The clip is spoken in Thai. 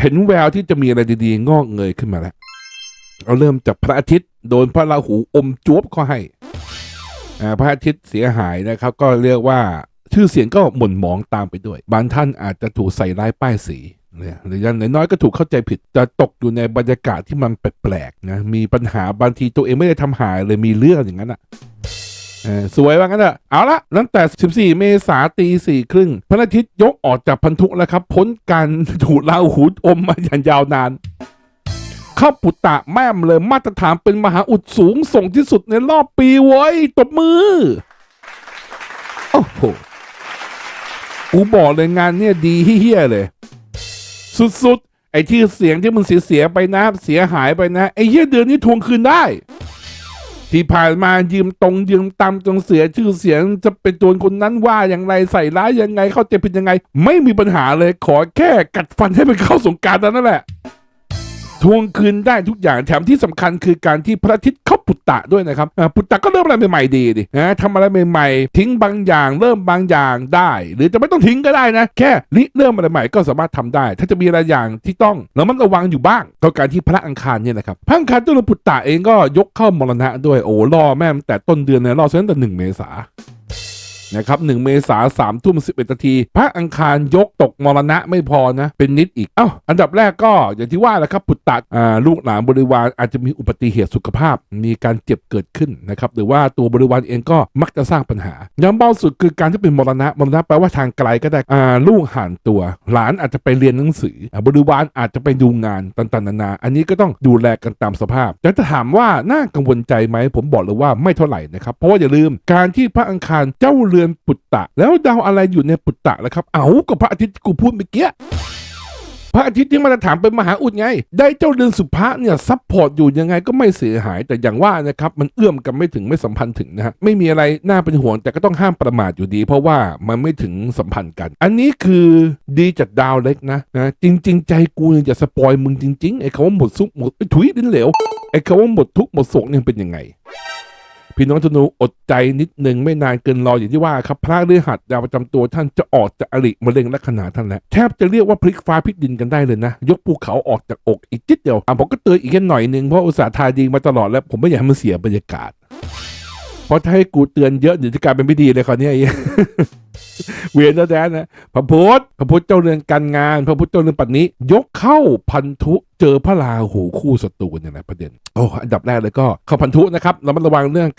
เห็นแววที่จะมีอะไรดีๆ งอกเงยขึ้นมาแล้ว เราเริ่มจากพระอาทิตย์โดนพระราหูอมจวบเขาให้ พระอาทิตย์เสียหายนะครับ ก็เรียกว่าชื่อเสียงก็หม่นหมองตามไปด้วย บางท่านอาจจะถูกใส่ร้ายป้ายสีเนี่ยหรืออย่างน้อยก็ถูกเข้าใจผิดจะตกอยู่ในบรรยากาศที่มันแปลกๆนะมีปัญหาบางทีตัวเองไม่ได้ทำหายเลยมีเรื่องอย่างนั้นอะ สวยว่างั้นเถอะเอาละตั้งแต่ 14 เมษาตีสี่ครึ่งพระอาทิตย์ยกออกจากพันธุแล้วครับ พ้นการถูกลาหูอมมาอย่างยาวนานเข้าปุตตะแม่มเลยมาตรฐานเป็นมหาอุดสูงส่งที่สุดในรอบปีเว้ยตบมือ โอ้โห กูบอกเลยงานเนี่ยดีเฮี้ยเลย สุดๆ ไอ้ที่เสียงที่มึงเสียไปนะ เสียหายไปนะ ไอ้เหี้ยเดือนนี้ทวงคืนได้ ที่ผ่านมายืมตรงยืมตามจนเสียชื่อเสียงจะเป็นตัวคนนั้นว่าอย่างไรใส่ร้ายยังไงเข้าใจผิดยังไง ไม่มีปัญหาเลยขอแค่กัดฟันให้มันเข้าสงการนั่นแหละ ทวงคืนได้ทุกอย่างแถมที่สำคัญคือการที่พระอาทิตย์เข้าปุตตะด้วยนะครับปุตตะก็เริ่มอะไรใหม่ๆดีดินะทำอะไรใหม่ๆ ทิ้งบางอย่างเริ่มบางอย่างได้ หรือจะไม่ต้องทิ้งก็ได้นะ แค่ริเริ่มอะไรใหม่ก็สามารถทำได้ ถ้าจะมีอะไรอย่างที่ต้องเระมัดระวังอยู่บ้างก็การที่พระอังคารเนี่ยนะครับพระอังคารตัวปุตตะเองก็ยกเข้ามรณะด้วยโอ้รอแม่แต่ต้นเดือนเนี่ยรอตั้งแต่หนึ่งเมษา นะครับหนึ่งเมษาสามทุ่มสิบเอ็ดนาทีพระอังคารยกตกมรณะไม่พอนะ เป็นนิดอีก เอ้า อันดับแรกก็อย่างที่ว่าแหละครับปุตตะลูกหลานบริวารอาจจะมีอุบัติเหตุสุขภาพ มีการเจ็บเกิดขึ้นนะครับหรือว่าตัวบริวารเองก็มักจะสร้างปัญหาย้ำเบาสุดคือการที่เป็นมรณะมรณะแปลว่าทางไกลก็ได้ลูกห่างตัว หลานอาจจะไปเรียนหนังสือบริวารอาจจะไปดูงานต่างๆนานา อันนี้ก็ต้องดูแลกันตามสภาพแต่ถ้าถามว่าน่ากังวลใจไหมผมบอกเลยว่าไม่เท่าไหร่นะครับเพราะว่าอย่าลืมการที่พระอังคารเจ้าเรือนปุตตะ แล้วดาวอะไรอยู่ในปุตตะแล้วครับ เอากับพระอาทิตย์กูพูดเมื่อกี้พระอาทิตย์ที่มาตรฐานเป็นมหาอุดไง ได้เจ้าเรือนสุภะเนี่ยซัพพอร์ตอยู่ยังไงก็ไม่เสียหาย แต่อย่างว่านะครับมันเอื้อมกันไม่ถึงไม่สัมพันธ์ถึงนะฮะไม่มีอะไรน่าเป็นห่วงแต่ก็ต้องห้ามประมาทอยู่ดี เพราะว่ามันไม่ถึงสัมพันธ์กัน อันนี้คือดีจากดาวเล็กนะนะจริง ๆ ใจกูจะสปอยมึงจริงๆไอ้คำว่าหมดซุกหมดไอ้ถุยดิ้นเหลวไอ้คำว่าหมดทุกหมดโศกเนี่ยเป็นยังไง พี่น้องธนูอดใจนิดหนึ่งไม่นานเกินรออย่างที่ว่าครับพระฤหัสดาวประจำตัวท่านจะออกจากอริมะเร็งลัคนาท่านแล้วแทบจะเรียกว่าพลิกฟ้าพลิกดินกันได้เลยนะ ยกภูเขาออกจากอกอีกจิดเดียวอะผมก็เตือนอีกแค่หน่อยหนึ่งเพราะอุตสาห์ทายดีมาตลอดแล้ว ผมไม่อยากให้มันเสียบรรยากาศเพราะถ้าให้กูเตือนเยอะเดี๋ยวจะกลายเป็นไม่ดีเลยคราวนี้ไอ้เวียนแล้วแดนนะพระพุทธพระพุทธเจ้าเรือนการงาน พระพุทธเจ้าเรือนปัตนี้ ยกเข้าพันธุเจอพระราหูคู่ศัตรูเนี่ยนะประเด็นโอ้อันดับแรกเลยก็เข้าพันธุนะครับเรามาระวังเรื่องการ